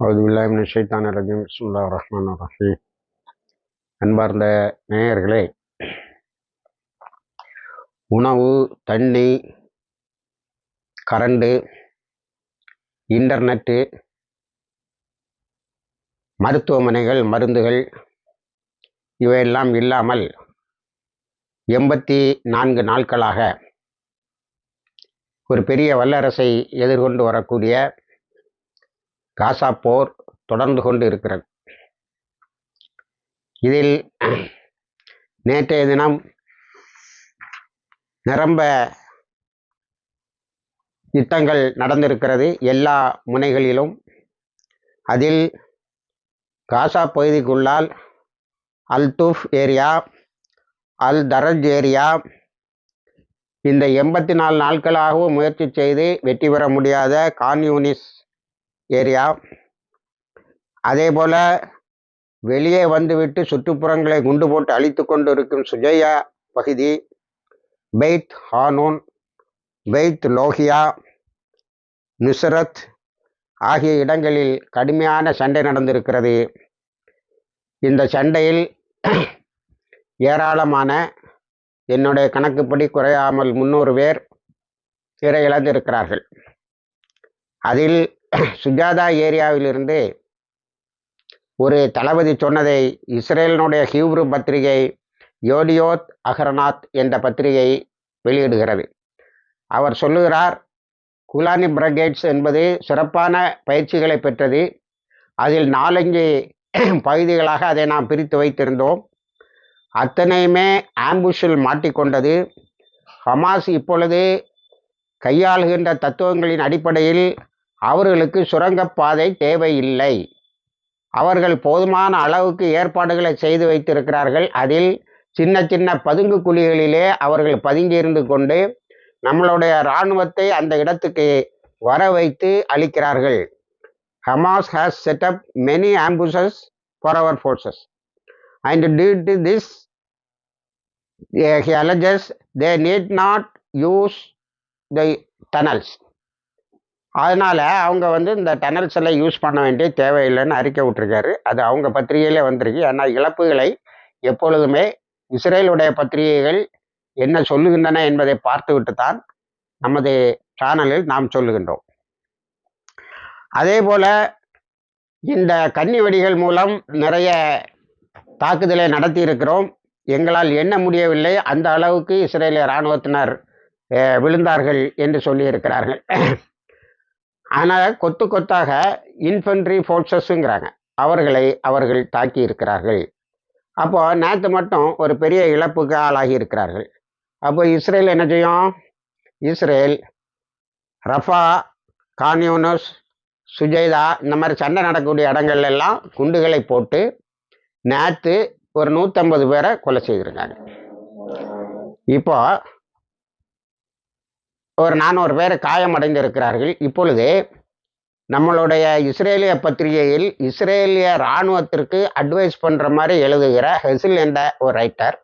அவது பில்லாமின் ஷைத்தான் ரஜீம். சுல்லா ரஹ்மான் ரஹீம். அன்பார்ந்த நேயர்களே உணவு தண்ணி கரண்டு இன்டர்நெட்டு மருத்துவமனைகள் மருந்துகள் இவையெல்லாம் இல்லாமல் எண்பத்தி நான்கு நாட்களாக ஒரு பெரிய வல்லரசை எதிர்கொண்டு வரக்கூடிய காசா போர் தொடர்ந்து கொண்டு இருக்கிறது. இதில் நேற்றைய தினம் நிரம்ப யுத்தங்கள் நடந்திருக்கிறது எல்லா முனைகளிலும். அதில் காசா பகுதிக்குள்ளால் அல் தூஃப் ஏரியா அல் தரஜ் ஏரியா இந்த எண்பத்தி நாலு நாட்களாகவும் முயற்சி செய்து வெற்றி பெற முடியாத கான்யூனிஸ் ஏரியா. அதே போல் வெளியே வந்துவிட்டு சுற்றுப்புறங்களை குண்டு போட்டு அழித்து கொண்டு இருக்கும் சுஜையா பகுதி Beit Hanoun Beit Lahia Nuseirat ஆகிய இடங்களில் கடுமையான சண்டை நடந்திருக்கிறது. இந்த சண்டையில் ஏராளமான என்னுடைய கணக்குப்படி குறையாமல் முன்னூறு பேர் இறை இழந்திருக்கிறார்கள் அதில் சுஜாதா ஏரியாவிலிருந்து ஒரு தளபதி சொன்னதை இஸ்ரேலினுடைய ஹியூப்ரு பத்திரிகை யோடியோத் அகரநாத் என்ற பத்திரிகை வெளியிடுகிறது. அவர் சொல்லுகிறார் குலானி பிரகேட்ஸ் என்பது சிறப்பான பயிற்சிகளை பெற்றது. அதில் நாலஞ்சு பகுதிகளாக அதை நாம் பிரித்து வைத்திருந்தோம். அத்தனையுமே ஆம்புஷில் மாட்டிக்கொண்டது. ஹமாஸ் இப்பொழுது கையாளுகின்ற தத்துவங்களின் அடிப்படையில் அவர்களுக்கு சுரங்கப்பாதை தேவையில்லை. அவர்கள் போதுமான அளவுக்கு ஏற்பாடுகளை செய்து வைத்திருக்கிறார்கள். அதில் சின்ன சின்ன பதுங்கு குழிகளிலே அவர்கள் பதுங்கியிருந்து கொண்டு நம்மளுடைய இராணுவத்தை அந்த இடத்துக்கு வர வைத்து அளிக்கிறார்கள். Hamas has set up many ambushes for our forces and due to this he alleges they need not use the tunnels. அதனால் அவங்க வந்து இந்த டனல்ஸ் எல்லாம் யூஸ் பண்ண வேண்டிய தேவையில்லைன்னு அறிக்கை விட்டுருக்காரு. அது அவங்க பத்திரிகையிலே வந்திருக்கு. ஏன்னா இழப்புகளை எப்பொழுதுமே இஸ்ரேலுடைய பத்திரிகைகள் என்ன சொல்லுகின்றன என்பதை பார்த்துவிட்டு தான் நமது சேனலில் நாம் சொல்லுகின்றோம். அதே போல் இந்த கன்னி வெடிகள் மூலம் நிறைய தாக்குதலை நடத்தி இருக்கிறோம் எங்களால் எண்ண முடியவில்லை. அந்த அளவுக்கு இஸ்ரேலிய இராணுவத்தினர் விழுந்தார்கள் என்று சொல்லியிருக்கிறார்கள். ஆனால் கொத்து கொத்தாக இன்ஃபென்ட்ரி ஃபோர்ஸஸுங்கிறாங்க அவர்களை அவர்கள் தாக்கி இருக்கிறார்கள். அப்போது நேற்று மட்டும் ஒரு பெரிய இழப்புக்கு ஆளாகி இருக்கிறார்கள். அப்போ இஸ்ரேல் என்ன செய்யும்? இஸ்ரேல் ரஃபா கான்யூனஸ் சுஜைதா இந்த மாதிரி சண்டை நடக்கக்கூடிய இடங்கள்ல எல்லாம் குண்டுகளை போட்டு நேற்று ஒரு நூற்றம்பது பேரை கொலை செய்திருக்காங்க இப்போ ஒரு நானூறு பேர் காயமடைந்திருக்கிறார்கள். இப்பொழுது நம்மளுடைய இஸ்ரேலிய பத்திரிகையில் இஸ்ரேலிய இராணுவத்திற்கு அட்வைஸ் பண்ணுற மாதிரி எழுதுகிற ஹெசில் என்ற ஒரு ரைட்டர்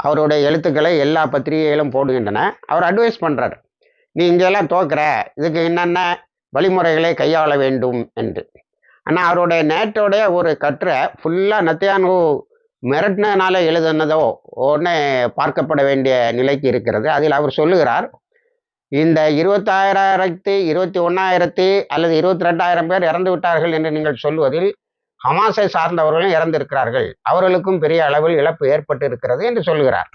அவருடைய எழுத்துக்களை எல்லா பத்திரிகைகளும் போடுகின்றன. அவர் அட்வைஸ் பண்ணுறார் நீ இங்கெல்லாம் தோக்குற. இதுக்கு என்னென்ன வழிமுறைகளை கையாள வேண்டும்? என்று. ஆனால் அவருடைய நேட்டோடைய ஒரு கற்றை ஃபுல்லாக நத்தியானு மிரட்டினால எழுதுனதோ ஒன்று பார்க்கப்பட வேண்டிய நிலைக்கு இருக்கிறது. அதில் அவர் சொல்லுகிறார் இந்த இருபத்தாயிரத்தி இருபத்தி ஒன்றாயிரத்தி அல்லது இருபத்தி ரெண்டாயிரம் பேர் இறந்து விட்டார்கள் என்று நீங்கள் சொல்வதில் ஹமாஸை சார்ந்தவர்களும் இறந்திருக்கிறார்கள். அவர்களுக்கும் பெரிய அளவில் இழப்பு ஏற்பட்டு இருக்கிறது என்று சொல்கிறார்.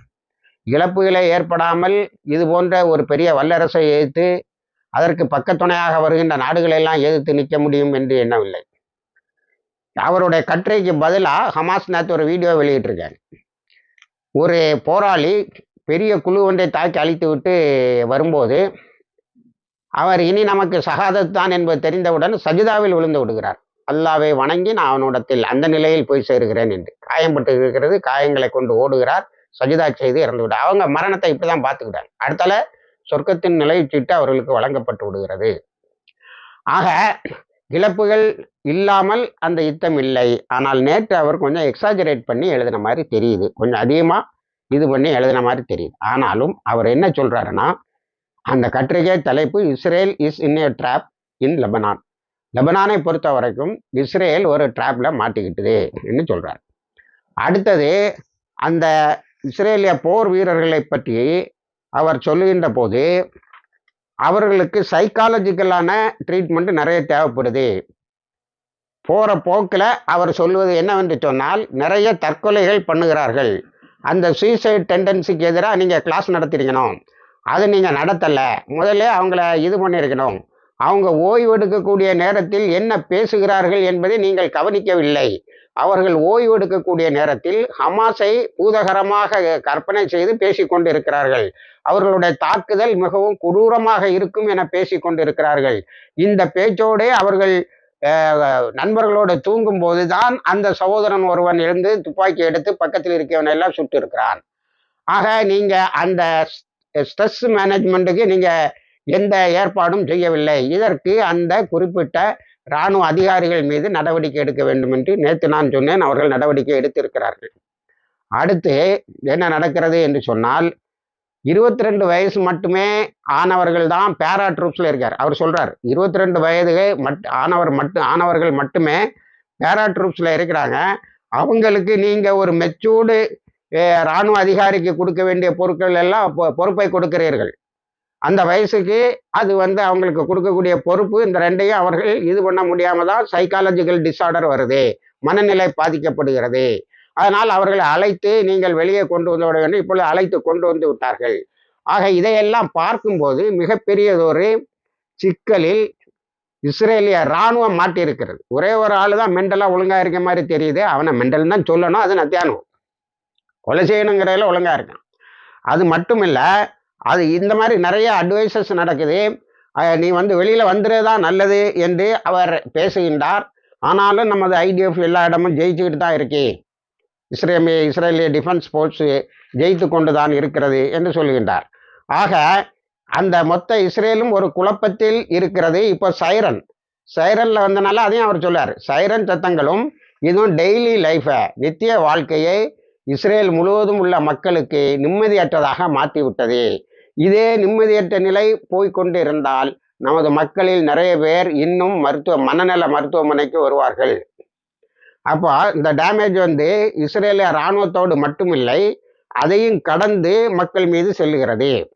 இழப்புகளை ஏற்படாமல் இது போன்ற ஒரு பெரிய வல்லரசை எதிர்த்து அதற்கு பக்கத்துணையாக வருகின்ற நாடுகளெல்லாம் எதிர்த்து நிற்க முடியும் என்று எண்ணவில்லை. அவருடைய கட்டுரைக்கு பதிலாக ஹமாஸ் நேற்று ஒரு வீடியோ வெளியிட்டிருக்காங்க ஒரு போராளி பெரிய குழு ஒன்றை தாக்கி அழித்து விட்டு வரும்போது அவர் இனி நமக்கு சகாதத் தான் என்பது தெரிந்தவுடன் சஜிதாவில் விழுந்து விடுகிறார். அல்லாவை வணங்கி நான் அவனிடத்தில் அந்த நிலையில் போய் சேருகிறேன் என்று. காயம்பட்டு இருக்கிறது காயங்களை கொண்டு ஓடுகிறார் சஜிதா செய்து இறந்து விட அவங்க மரணத்தை இப்படி தான் பார்த்துக்கிட்டாங்க. அடுத்தால சொர்க்கத்தின் நிலைச்சீட்டு அவர்களுக்கு வழங்கப்பட்டு விடுகிறது. ஆக இழப்புகள் இல்லாமல் அந்த யுத்தம் இல்லை. ஆனால் நேற்று அவர் கொஞ்சம் எக்ஸாஜரேட் பண்ணி எழுதின மாதிரி தெரியுது. கொஞ்சம் அதிகமாக இது பண்ணி எழுதின மாதிரி தெரியுது. ஆனாலும் அவர் என்ன சொல்கிறாருன்னா அந்த கட்டுரைக்கே தலைப்பு Israel is in a trap in Lebanon லெபனானை பொறுத்த வரைக்கும் இஸ்ரேல் ஒரு ட்ராப்ல மாட்டிக்கிட்டுது என்று சொல்றார். அடுத்தது அந்த இஸ்ரேலிய போர் வீரர்களை பற்றி அவர் சொல்லுகின்ற போது அவர்களுக்கு சைக்காலஜிக்கலான ட்ரீட்மெண்ட் நிறைய தேவைப்படுது. போகிற போக்கில் அவர் சொல்வது என்னவென்று சொன்னால் நிறைய தற்கொலைகள் பண்ணுகிறார்கள். அந்த சூசைட் டெண்டன்சிக்கு எதிராக நீங்கள் கிளாஸ் நடத்திருக்கணும். அது நீங்கள் நடத்தலை. முதல்ல அவங்கள இது பண்ணியிருக்கணும் அவங்க ஓய்வு எடுக்கக்கூடிய நேரத்தில் என்ன பேசுகிறார்கள் என்பதை நீங்கள் கவனிக்கவில்லை. அவர்கள் ஓய்வு எடுக்கக்கூடிய நேரத்தில் ஹமாஸை பூதகரமாக கற்பனை செய்து பேசிக்கொண்டு இருக்கிறார்கள் அவர்களுடைய தாக்குதல் மிகவும் கொடூரமாக இருக்கும் என பேசிக்கொண்டிருக்கிறார்கள். இந்த பேச்சோடே அவர்கள் நண்பர்களோடு தூங்கும் போதுதான் அந்த சகோதரன் ஒருவன் எழுந்து துப்பாக்கி எடுத்து பக்கத்தில் இருக்கவனை எல்லாம் சுட்டு இருக்கிறான். ஆக நீங்க அந்த ஸ்ட்ரெஸ் மேனேஜ்மெண்ட்டுக்கு நீங்க எந்த ஏற்பாடும் செய்யவில்லை. இதற்கு அந்த குறிப்பிட்ட இராணுவ அதிகாரிகள் மீது நடவடிக்கை எடுக்க வேண்டும் என்று நேற்று நான் சொன்னேன். அவர்கள் நடவடிக்கை எடுத்திருக்கிறார்கள். அடுத்து என்ன நடக்கிறது என்று சொன்னால் இருபத்தி ரெண்டு வயசு மட்டுமே ஆனவர்கள் தான் பேரா ட்ரூப்ஸில் இருக்கார். அவர் சொல்கிறார் இருபத்தி ரெண்டு வயது மட் ஆனவர் மட்டும் ஆனவர்கள் மட்டுமே பேரா ட்ரூப்ஸில் இருக்கிறாங்க. அவங்களுக்கு நீங்கள் ஒரு மெச்சூர்டு இராணுவ அதிகாரிக்கு கொடுக்க வேண்டிய பொருட்கள் எல்லாம் பொ- பொறுப்பை கொடுக்கிறீர்கள். அந்த வயசுக்கு அது வந்து அவங்களுக்கு கொடுக்கக்கூடிய பொறுப்பு இந்த ரெண்டையும் அவர்கள் இது பண்ண முடியாமல் தான் சைக்காலஜிக்கல் டிஸார்டர் வருது. மனநிலை பாதிக்கப்படுகிறது. அதனால் அவர்களை அழைத்து நீங்கள் வெளியே கொண்டு வந்து விட வேண்டும். இப்பொழுது அழைத்து கொண்டு வந்து விட்டார்கள். ஆக இதையெல்லாம் பார்க்கும்போது மிகப்பெரியதொரு சிக்கலில் இஸ்ரேலிய இராணுவம் மாட்டியிருக்கிறது. ஒரே ஒரு ஆள் தான் மெண்டலாக ஒழுங்காக இருக்க மாதிரி தெரியுது. அவனை மெண்டல் தான் சொல்லணும். அது நத்தியானம் கொலை செய்யணுங்கிறதில் ஒழுங்காக இருக்கான் அது மட்டும் இல்லை அது இந்த மாதிரி நிறைய அட்வைசஸ் நடக்குது. நீ வந்து வெளியில் வந்துடுதான் நல்லது என்று அவர் பேசுகின்றார். ஆனாலும் நமது ஐடிஎஃப் எல்லா இடமும் ஜெயிச்சுக்கிட்டு தான் இருக்கே. இஸ்ரேமிய இஸ்ரேலிய டிஃபென்ஸ் ஃபோர்ஸ் ஜெயித்து கொண்டு தான் இருக்கிறது என்று சொல்லுகின்றார் ஆக அந்த மொத்த இஸ்ரேலும் ஒரு குழப்பத்தில் இருக்கிறது. இப்போ சைரன் சைரனில் வந்தனால அதையும் அவர் சொல்லார் சைரன் சத்தங்களும் இதுவும் டெய்லி லைஃபை நித்திய வாழ்க்கையை இஸ்ரேல் முழுவதும் உள்ள மக்களுக்கு நிம்மதியற்றதாக மாற்றிவிட்டது. இதே நிம்மதியற்ற நிலை போய்கொண்டு இருந்தால் நமது மக்களில் நிறைய பேர் இன்னும் மருத்துவ மனநல மருத்துவமனைக்கு வருவார்கள். அப்போ இந்த டேமேஜ் வந்து இஸ்ரேலிய இராணுவத்தோடு மட்டுமில்லை அதையும் கடந்து மக்கள் மீது செல்லுகிறது.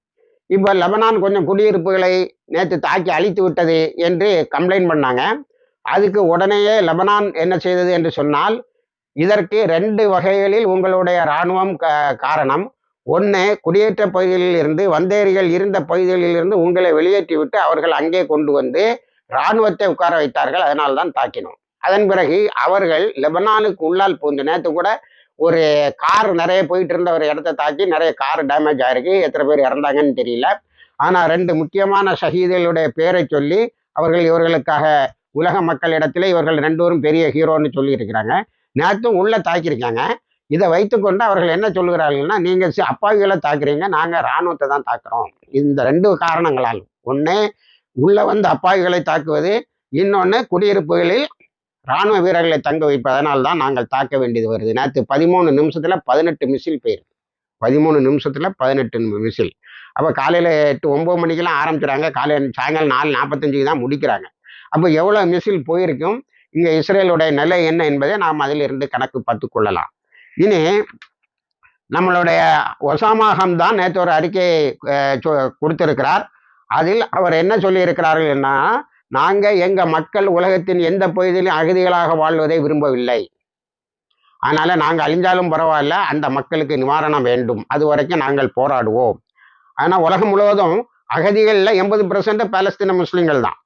இப்போ லெபனான் கொஞ்சம் குடியிருப்புகளை நேற்று தாக்கி அழித்து விட்டது என்று கம்ப்ளைண்ட் பண்ணாங்க. அதுக்கு உடனேயே லெபனான் என்ன செய்தது என்று சொன்னால் இதற்கு ரெண்டு வகைகளில் உங்களுடைய இராணுவம் க- காரணம். ஒன்று குடியேற்ற பகுதிகளில் இருந்து வந்தேரிகள் இருந்த பகுதிகளில் இருந்து உங்களை வெளியேற்றி விட்டு அவர்கள் அங்கே கொண்டு வந்து இராணுவத்தை உட்கார வைத்தார்கள் அதனால்தான் தாக்கினோம். அதன் பிறகு அவர்கள் லெபனானுக்கு உள்ளால் பூந்து நேற்று கூட ஒரு கார் நிறைய போயிட்டு இருந்த ஒரு இடத்த தாக்கி நிறைய கார் டேமேஜ் ஆயிருக்கு. எத்தனை பேர் இறந்தாங்கன்னு தெரியல. ஆனால் ரெண்டு முக்கியமான ஷஹீதுகளுடைய பேரை சொல்லி அவர்கள் இவர்களுக்காக உலக மக்களிடத்தில் இவர்கள் ரெண்டோரும் பெரிய ஹீரோன்னு சொல்லியிருக்கிறாங்க. நேற்றும் உள்ள தாக்கியிருக்காங்க. இதை வைத்துக்கொண்டு அவர்கள் என்ன சொல்கிறார்கள்னா நீங்கள் சி- அப்பாவிகளை தாக்குறீங்க நாங்கள் இராணுவத்தை தான் தாக்குறோம். இந்த ரெண்டு காரணங்களால் ஒன்று உள்ளே வந்து அப்பாவிகளை தாக்குவது இன்னொன்று குடியிருப்புகளில் இராணுவ வீரர்களை தங்க வைப்பதனால் தான் நாங்கள் தாக்க வேண்டியது வருது. நேற்று பதிமூணு நிமிஷத்தில் பதினெட்டு மிசில் போயிருக்கு பதிமூணு நிமிஷத்தில் பதினெட்டு மிசில். அப்போ காலையில் எட்டு ஒம்பது மணிக்கெல்லாம் ஆரம்பிச்சுறாங்க காலையில் சாயங்காலம் நாலு நாற்பத்தஞ்சுக்கு தான் முடிக்கிறாங்க. அப்போ எவ்வளோ மிசில் போயிருக்கும்? இங்கே இஸ்ரேலுடைய நிலை என்ன என்பதை நாம் அதிலிருந்து கணக்கு பார்த்து கொள்ளலாம். இனி நம்மளுடைய ஒசாமாகம் தான் நேற்று ஒரு அறிக்கை சொ- கொடுத்திருக்கிறார். அதில் அவர் என்ன சொல்லியிருக்கிறார்கள் என்ன நாங்கள் எங்கள் மக்கள் உலகத்தின் எந்த பகுதியிலும் அகதிகளாக வாழ்வதை விரும்பவில்லை. அதனால நாங்கள் அழிஞ்சாலும் பரவாயில்ல அந்த மக்களுக்கு நிவாரணம் வேண்டும். அது வரைக்கும் நாங்கள் போராடுவோம். ஆனால் உலகம் முழுவதும் அகதிகளில் எண்பது பர்சன்ட் பாலஸ்தீன முஸ்லீம்கள் தான்.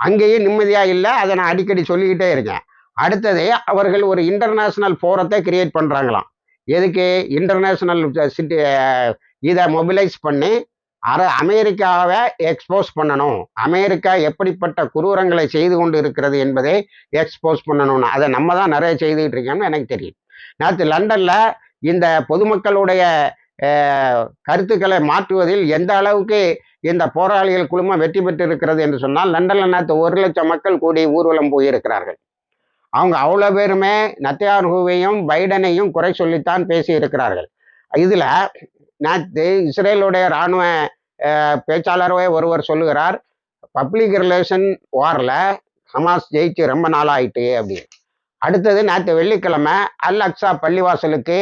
அங்கேயும் நிம்மதியாக இல்லை அதை நான் அடிக்கடி சொல்லிக்கிட்டே இருக்கேன். அடுத்தது அவர்கள் ஒரு இன்டர்நேஷ்னல் ஃபோரத்தை கிரியேட் பண்ணுறாங்களாம் எதுக்கு? இன்டர்நேஷ்னல் சிட்டி இதை மொபிலைஸ் பண்ணி அதை அமெரிக்காவை எக்ஸ்போஸ் பண்ணணும். அமெரிக்கா எப்படிப்பட்ட குரூரங்களை செய்து கொண்டு இருக்கிறது என்பதை எக்ஸ்போஸ் பண்ணணும்னு. அதை நம்ம தான் நிறைய செய்துகிட்டு இருக்கோம்னு எனக்கு தெரியும். நேற்று லண்டனில் இந்த பொதுமக்களுடைய கருத்துக்களை மாற்றுவதில் எந்த அளவுக்கு இந்த போராளிகள் குழுமம் வெற்றி பெற்று இருக்கிறது என்று சொன்னால் லண்டனில் நேற்று ஒரு லட்சம் மக்கள் கூடி ஊர்வலம் போயிருக்கிறார்கள். அவங்க அவ்வளோ பேருமே நத்தியார்ஹுவையும் பைடனையும் குறை சொல்லித்தான் பேசி இருக்கிறார்கள் இதில் நேற்று இஸ்ரேலுடைய இராணுவ பேச்சாளரே ஒருவர் சொல்லுகிறார் பப்ளிக் ரிலேஷன் வாரில் ஹமாஸ் ஜெயிச்சு ரொம்ப நாளாயிட்டு அப்படின்னு. அடுத்தது நேற்று வெள்ளிக்கிழமை அல் அக்ஸா பள்ளிவாசலுக்கு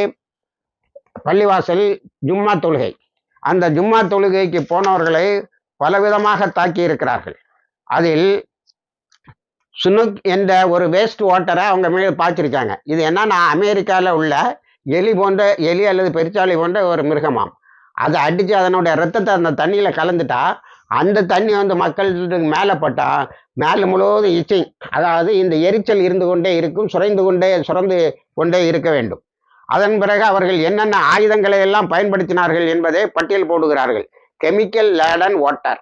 பள்ளிவாசல் ஜும்மா தொழுகை. அந்த ஜும்மா தொழுகைக்கு போனவர்களை பலவிதமாக தாக்கி இருக்கிறார்கள். அதில் சுனுக் என்ற ஒரு வேஸ்ட் வாட்டரை அவங்க மேலே பாய்ச்சிருக்காங்க. இது என்னன்னா அமெரிக்காவில் உள்ள எலி போன்ற எலி அல்லது பெருச்சாளி போன்ற ஒரு மிருகமாம். அதை அடித்து அதனுடைய ரத்தத்தை அந்த தண்ணியில் கலந்துட்டா அந்த தண்ணி வந்து மக்களுக்கு மேலே பட்டா மேலே முழுவதும் இச்சிங் அதாவது இந்த எரிச்சல் இருந்து கொண்டே இருக்கும் சுரைந்து கொண்டே சுரந்து கொண்டே இருக்க வேண்டும். அதன் பிறகு அவர்கள் என்னென்ன ஆயுதங்களை எல்லாம் பயன்படுத்தினார்கள் என்பதை பட்டியல் போடுகிறார்கள். கெமிக்கல் லேடன் வாட்டர்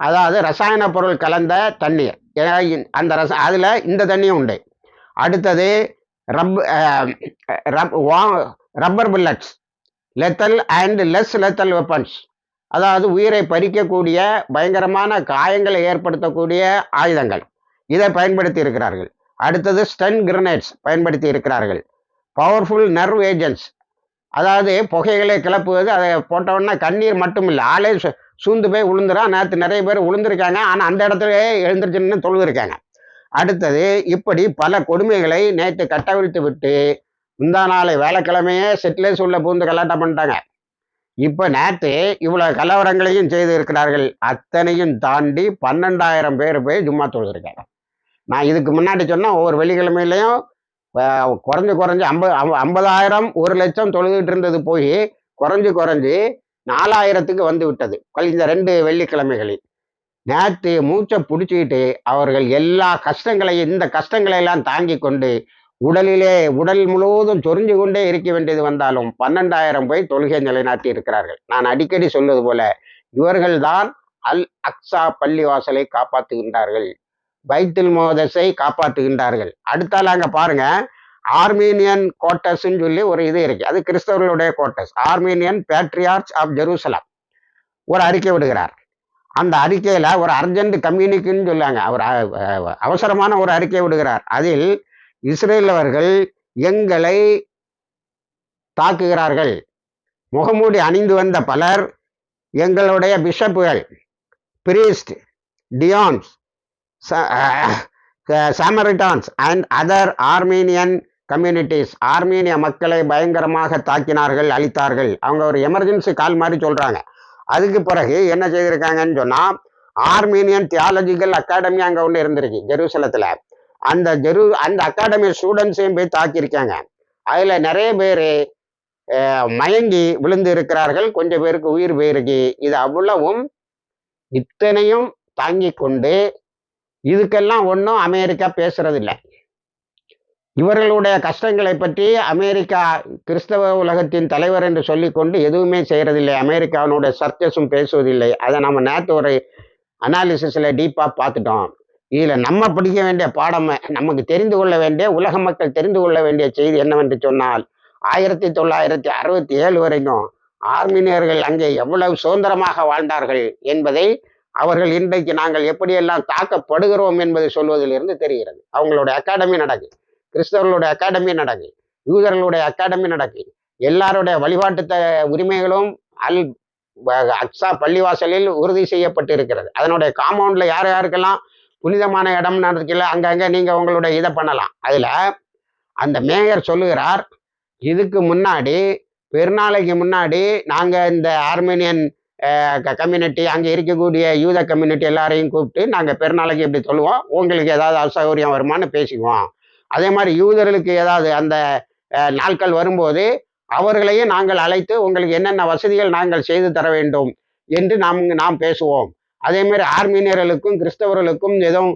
அதாவது ரசாயன பொருள் கலந்த தண்ணீர். அந்த ரச அதில் இந்த தண்ணியும் உண்டு. அடுத்தது rub rub rubber bullets lethal and less lethal weapons அதாவது உயிரை பறிக்கக்கூடிய பயங்கரமான காயங்களை ஏற்படுத்தக்கூடிய ஆயுதங்கள். இதை பயன்படுத்தி இருக்கிறார்கள். அடுத்தது ஸ்டன் கிரனேட்ஸ் பயன்படுத்தி இருக்கிறார்கள். பவர்ஃபுல் நர்வ் ஏஜென்ட்ஸ் அதாவது புகைகளை கிளப்புவது அதை போட்டவுடனே கண்ணீர் மட்டும் இல்லை ஆளே சு- சூழ்ந்து போய் விழுந்துறான் நேற்று நிறைய பேர் விழுந்திருக்காங்க ஆனால் அந்த இடத்துல எழுந்திருச்சுன்னு தொழுதுருக்காங்க. அடுத்தது இப்படி பல கொடுமைகளை நேற்று கட்டவிழ்த்து விட்டு முந்தா நாளை வேலைக்கிழமையே செட்டிலேஸ் உள்ள பூந்து கலாட்டம் பண்ணிட்டாங்க. இப்போ நேற்று இவ்வளோ கலவரங்களையும் செய்து இருக்கிறார்கள். அத்தனையும் தாண்டி பன்னெண்டாயிரம் பேர் போய் ஜும்மா தொழுதுருக்காங்க. நான் இதுக்கு முன்னாடி சொன்னால் ஒவ்வொரு வெள்ளிக்கிழமையிலையும் குறைஞ்சு குறைஞ்சி ஐம்பது ஐம்பதாயிரம் ஒரு லட்சம் தொழுதுகிட்டு இருந்தது போய் குறைஞ்சு குறைஞ்சி நாலாயிரத்துக்கு வந்து விட்டது. கழிந்த ரெண்டு வெள்ளிக்கிழமைகளில். நேற்று மூச்சை பிடிச்சிக்கிட்டு அவர்கள் எல்லா கஷ்டங்களையும் இந்த கஷ்டங்களை எல்லாம் தாங்கி கொண்டு உடலிலே உடல் முழுவதும் சொரிஞ்சு கொண்டே இருக்க வேண்டியது வந்தாலும் பன்னெண்டாயிரம் போய் தொழுகை நிலைநாட்டி இருக்கிறார்கள். நான் அடிக்கடி சொல்வது போல இவர்கள்தான் அல் அக்ஸா பள்ளிவாசலை காப்பாற்றுகின்றார்கள். பைத்துல் மோதஸை காப்பாற்றுகின்றார்கள். அடுத்தால அங்கே பாருங்க. ஆர்மீனியன் கோட்டஸ்ன்னு சொல்லி ஒரு இது இருக்கு. அது கிறிஸ்தவர்களுடைய quotes. Armenian patriarch of Jerusalem. ஒரு அறிக்கை விடுகிறார். அந்த அறிக்கையில் ஒரு அர்ஜென்ட் கம்யூனிக்குன்னு சொல்லாங்க. அவர் அவசரமான ஒரு அறிக்கை விடுகிறார். அதில் இஸ்ரேல் அவர்கள் எங்களை தாக்குகிறார்கள். முகமூடி அணிந்து வந்த பலர் எங்களுடைய பிஷப்புகள் priest deacons Samaritans and other Armenian communities. ஆர்மீனிய மக்களை பயங்கரமாக தாக்கினார்கள் அழித்தார்கள். அவங்க ஒரு எமர்ஜென்சி கால் மாதிரி சொல்கிறாங்க அதுக்கு பிறகு என்ன செய்திருக்காங்கன்னு சொன்னா ஆர்மீனியன் தியாலஜிக்கல் அகாடமி அங்க ஒன்று இருந்திருக்கு ஜெருசலத்துல அந்த ஜெரு அந்த அகாடமி ஸ்டூடெண்ட்ஸையும் போய் தாக்கியிருக்காங்க. அதுல நிறைய பேர் மயங்கி விழுந்து இருக்கிறார்கள். கொஞ்சம் பேருக்கு உயிர் போயிருக்கு. இது அவ்வளவும் இத்தனையும் தாங்கி கொண்டு இதுக்கெல்லாம் ஒன்றும் அமெரிக்கா பேசுறதில்லை. இவர்களுடைய கஷ்டங்களை பற்றி அமெரிக்கா கிறிஸ்தவ உலகத்தின் தலைவர் என்று சொல்லிக்கொண்டு எதுவுமே செய்யறதில்லை. அமெரிக்காவினுடைய சர்ச்சஸும் பேசுவதில்லை. அதை நம்ம நேற்று ஒரு அனாலிசிஸில் டீப்பாக பார்த்துட்டோம். இதில் நம்ம படிக்க வேண்டிய பாடமை நமக்கு தெரிந்து கொள்ள வேண்டிய உலக மக்கள் தெரிந்து கொள்ள வேண்டிய செய்தி என்னவென்று சொன்னால் ஆயிரத்தி தொள்ளாயிரத்தி அறுபத்தி ஏழு வரைக்கும் ஆர்மீனியர்கள் அங்கே எவ்வளவு சுதந்திரமாக வாழ்ந்தார்கள் என்பதை அவர்கள் இன்றைக்கு நாங்கள் எப்படியெல்லாம் தாக்கப்படுகிறோம் என்பதை சொல்வதிலிருந்து தெரிகிறது. அவங்களுடைய அகாடமி நடக்கு கிறிஸ்தவர்களுடைய அகாடமி நடக்கு யூதர்களுடைய அகாடமி நடக்கு. எல்லாருடைய வழிபாட்டு உரிமைகளும் அல் அக்ஸா பள்ளிவாசலில் உறுதி செய்யப்பட்டு இருக்கிறது அதனுடைய காம்பவுண்ட்ல யார் யாருக்கெல்லாம் புனிதமான இடம் இருக்குல்ல அங்கங்க நீங்க உங்களுடைய இதை பண்ணலாம். அதுல அந்த மேயர் சொல்லுகிறார் இதுக்கு முன்னாடி பெருநாளைக்கு முன்னாடி நாங்கள் இந்த ஆர்மேனியன் கம்யூனிட்டி அங்கே இருக்கக்கூடிய யூத கம்யூனிட்டி எல்லாரையும் கூப்பிட்டு நாங்கள் பெருநாளைக்கு இப்படி சொல்லுவோம். உங்களுக்கு ஏதாவது அசௌகரியம் வருமான்னு பேசிக்குவோம். அதே மாதிரி யூதர்களுக்கு ஏதாவது அந்த நாட்கள் வரும்போது அவர்களையும் நாங்கள் அழைத்து உங்களுக்கு என்னென்ன வசதிகள் நாங்கள் செய்து தர வேண்டும் என்று நாம் நாம் பேசுவோம். அதே மாதிரி ஆர்மீனியர்களுக்கும் கிறிஸ்தவர்களுக்கும் எதுவும்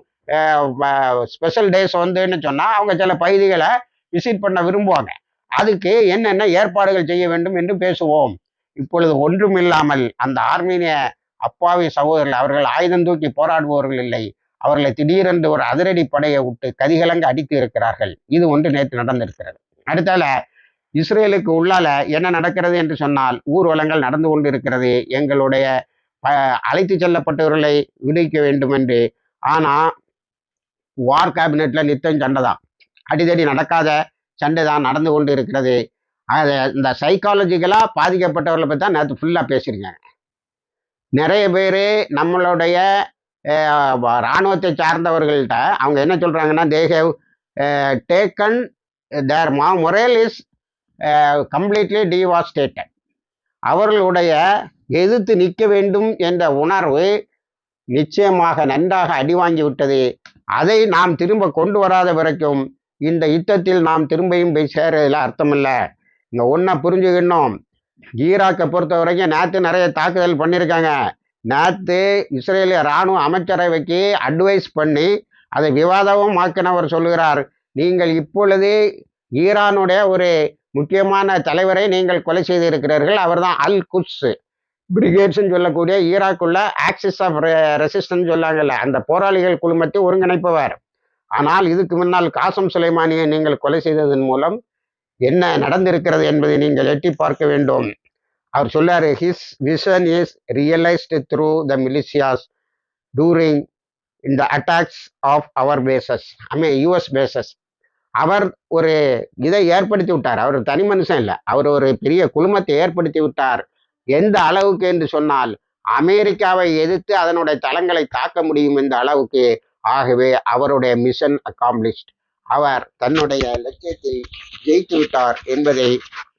ஸ்பெஷல் டேஸ் வந்துன்னு சொன்னால் அவங்க சில பகுதிகளை விசிட் பண்ண விரும்புவாங்க. அதுக்கு என்னென்ன ஏற்பாடுகள் செய்ய வேண்டும் என்று பேசுவோம். இப்பொழுது ஒன்றும் இல்லாமல் அந்த ஆர்மீனிய அப்பாவி சகோதரர்கள் அவர்கள் ஆயுதம் தூக்கி போராடுபவர்கள் இல்லை. அவர்களை திடீரென்று ஒரு அதிரடி படையை விட்டு கதிகலங்க அடித்து இருக்கிறார்கள். இது ஒன்று நேற்று நடந்திருக்கிறது. அடுத்தால இஸ்ரேலுக்கு உள்ளால என்ன நடக்கிறது என்று சொன்னால் ஊர்வலங்கள் நடந்து கொண்டு இருக்கிறது எங்களுடைய அழைத்து செல்லப்பட்டவர்களை விடுவிக்க வேண்டும் என்று. ஆனா வார் கேபினெட்ல நித்தம் சண்டை தான். அடிதடி நடக்காத சண்டை தான் நடந்து கொண்டு இருக்கிறது அதை இந்த சைக்காலஜிக்கலா பாதிக்கப்பட்டவர்களை பற்றி தான் நேற்று ஃபுல்லாக பேசியிருக்காங்க. நிறைய பேர் நம்மளுடைய இராணுவத்தை சார்ந்தவர்கள்ட்ட அவங்க என்ன சொல்கிறாங்கன்னா தே ஹேவ் டேக்கன் தேர் மா மொரேல் இஸ் கம்ப்ளீட்லி டிவாஸ்டேட்டட் அவர்களுடைய எதிர்த்து நிற்க வேண்டும் என்ற உணர்வு நிச்சயமாக நன்றாக அடிவாங்கி விட்டது. அதை நாம் திரும்ப கொண்டு வராத வரைக்கும் இந்த யுத்தத்தில் நாம் திரும்பியும் போய் சேர்றதுல அர்த்தமில்லை. இங்கே ஒன்றை புரிஞ்சுக்கணும். ஈராக்கை பொறுத்த வரைக்கும் நேற்று நிறைய தாக்குதல் பண்ணியிருக்காங்க. நேற்று இஸ்ரேலிய இராணுவ அமைச்சரவைக்கு அட்வைஸ் பண்ணி அதை விவாதமும் ஆக்கினவர் சொல்கிறார் நீங்கள் இப்பொழுது ஈரானுடைய ஒரு முக்கியமான தலைவரை நீங்கள் கொலை செய்திருக்கிறீர்கள். அவர்தான் அல் குட்ஸ். பிரிகேட்ஸ்ன்னு சொல்லக்கூடிய ஈராக்குள்ள ஆக்சிஸ் ஆஃப் ரெசிஸ்டன்ஸ் சொல்லாங்கல்ல அந்த போராளிகள் குழுமத்தை ஒருங்கிணைப்பவர். ஆனால் இதுக்கு முன்னால் காசம் சுலைமானியை நீங்கள் கொலை செய்ததன் மூலம் என்ன நடந்திருக்கிறது என்பதை நீங்கள் எட்டி பார்க்க வேண்டும். அவர் சொல்லாரு his vision is realised through the militias during இந்த attacks of our bases I mean US bases அவர் ஒரு இதை ஏற்படுத்தி விட்டார். அவர் தனி மனுஷன் இல்லை. அவர் ஒரு பெரிய குழுமத்தை ஏற்படுத்தி விட்டார். எந்த அளவுக்கு என்று சொன்னால் அமெரிக்காவை எதிர்த்து அதனுடைய தளங்களை தாக்க முடியும் என்ற அளவுக்கு ஆகவே அவருடைய மிஷன் அக்காம்ப்ளிஷ்ட் அவர் தன்னுடைய லட்சியத்தில் ஜெயித்து விட்டார் என்பதை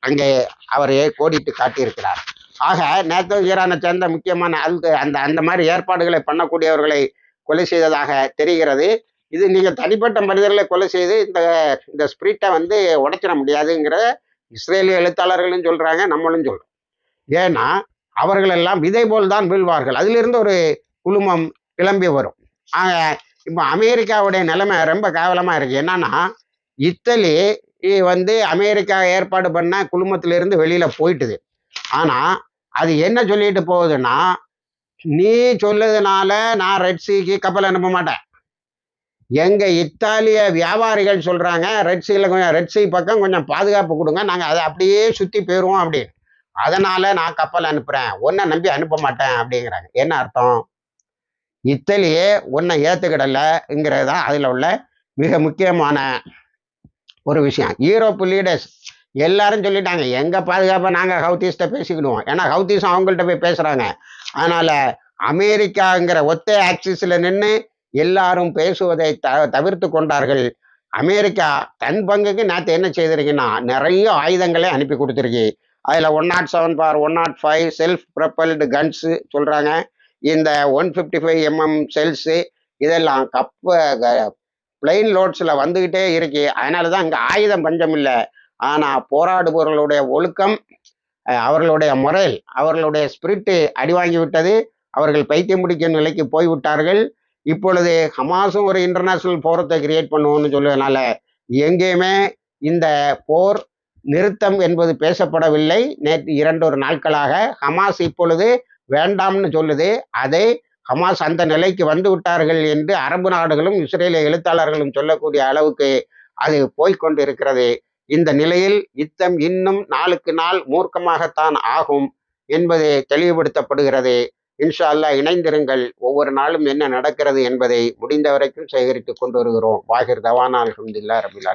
அங்கே அவரே கோடிட்டு காட்டியிருக்கிறார். ஆக நேத்தோ ஈரானை சேர்ந்த முக்கியமான அது அந்த அந்த மாதிரி ஏற்பாடுகளை பண்ணக்கூடியவர்களை கொலை செய்ததாக தெரிகிறது. இது நீங்கள் தனிப்பட்ட மனிதர்களை கொலை செய்து இந்த இந்த ஸ்பிரிட்டை வந்து உடைச்சிட முடியாதுங்கிற இஸ்ரேலிய எழுத்தாளர்களும் சொல்கிறாங்க நம்மளும் சொல்கிறோம் ஏன்னா அவர்களெல்லாம் விதை போல் தான் வீழ்வார்கள். அதிலிருந்து ஒரு குழுமம் கிளம்பி வரும். ஆக இப்போ அமெரிக்காவுடைய நிலைமை ரொம்ப கேவலமாக இருக்குது என்னன்னா இத்தலி வந்து அமெரிக்கா ஏற்பாடு பண்ண குழுமத்திலிருந்து வெளியில் போயிட்டுது. ஆனால் அது என்ன சொல்லிட்டு போகுதுன்னா நீ சொல்லதுனால நான் ரெட் சீக்கு கப்பல் அனுப்ப மாட்டேன். எங்கள் இத்தாலிய வியாபாரிகள் சொல்கிறாங்க ரெட் சீல கொஞ்சம் ரெட் சீ பக்கம் கொஞ்சம் பாதுகாப்பு கொடுங்க நாங்கள் அதை அப்படியே சுற்றி போயிருவோம் அப்படின்னு. அதனால் நான் கப்பல் அனுப்புகிறேன் ஒன்றை நம்பி அனுப்ப மாட்டேன் அப்படிங்கிறாங்க. என்ன அர்த்தம்? இத்தாலியே ஒன்றை ஏற்றுக்கிடலைங்கிறது தான் அதில் உள்ள மிக முக்கியமான ஒரு விஷயம். யூரோப் லீடர்ஸ் எல்லாரும் சொல்லிட்டாங்க எங்கள் பாதுகாப்பை நாங்கள் ஹவுத்தீஸ்ட பேசிக்கிடுவோம். ஏன்னா ஹவுத்தீஸும் அவங்கள்ட்ட போய் பேசுகிறாங்க அதனால் அமெரிக்காங்கிற ஒத்த ஆக்சிஸில் நின்று எல்லாரும் பேசுவதை த தவிர்த்து கொண்டார்கள். அமெரிக்கா தன் பங்குக்கு நேற்று என்ன செய்திருக்கீங்கன்னா நிறைய ஆயுதங்களை அனுப்பி கொடுத்துருக்கு. அதில் one not seven bar one nought five self propelled guns சொல்கிறாங்க இந்த one fifty five MM shells இதெல்லாம் கப்ப பிளெயின் லோட்ஸில் வந்துக்கிட்டே இருக்கு. அதனால தான் இங்கே ஆயுதம் பஞ்சம் இல்லை. ஆனால் போராடுபவர்களுடைய ஒழுக்கம் அவர்களுடைய முறையில் அவர்களுடைய ஸ்பிரிட்டு அடிவாங்கி விட்டது. அவர்கள் பைத்தியம் முடிக்கும் நிலைக்கு போய்விட்டார்கள் இப்பொழுது ஹமாஸும் ஒரு இன்டர்நேஷ்னல் போரத்தை கிரியேட் பண்ணுவோம்னு சொல்லுவதனால எங்கேயுமே இந்த போர் நிறுத்தம் என்பது பேசப்படவில்லை. நேற்று இரண்டொரு நாட்களாக ஹமாஸ் இப்பொழுது வேண்டாம்னு சொல்லுது. அதை ஹமாஸ் அந்த நிலைக்கு வந்து விட்டார்கள் என்று அரபு நாடுகளும் இஸ்ரேலிய எழுத்தாளர்களும் சொல்லக்கூடிய அளவுக்கு அது போய்கொண்டு இருக்கிறது இந்த நிலையில் யுத்தம் இன்னும் நாளுக்கு நாள் மூர்க்கமாகத்தான் ஆகும் என்பது தெளிவுபடுத்தப்படுகிறது. இன்ஷா அல்லா இணைந்திருங்கள். ஒவ்வொரு நாளும் என்ன நடக்கிறது என்பதை முடிந்த வரைக்கும் சேகரித்து கொண்டு வருகிறோம். வாகிர் தவானா அலமதுல்லா ரபிலால்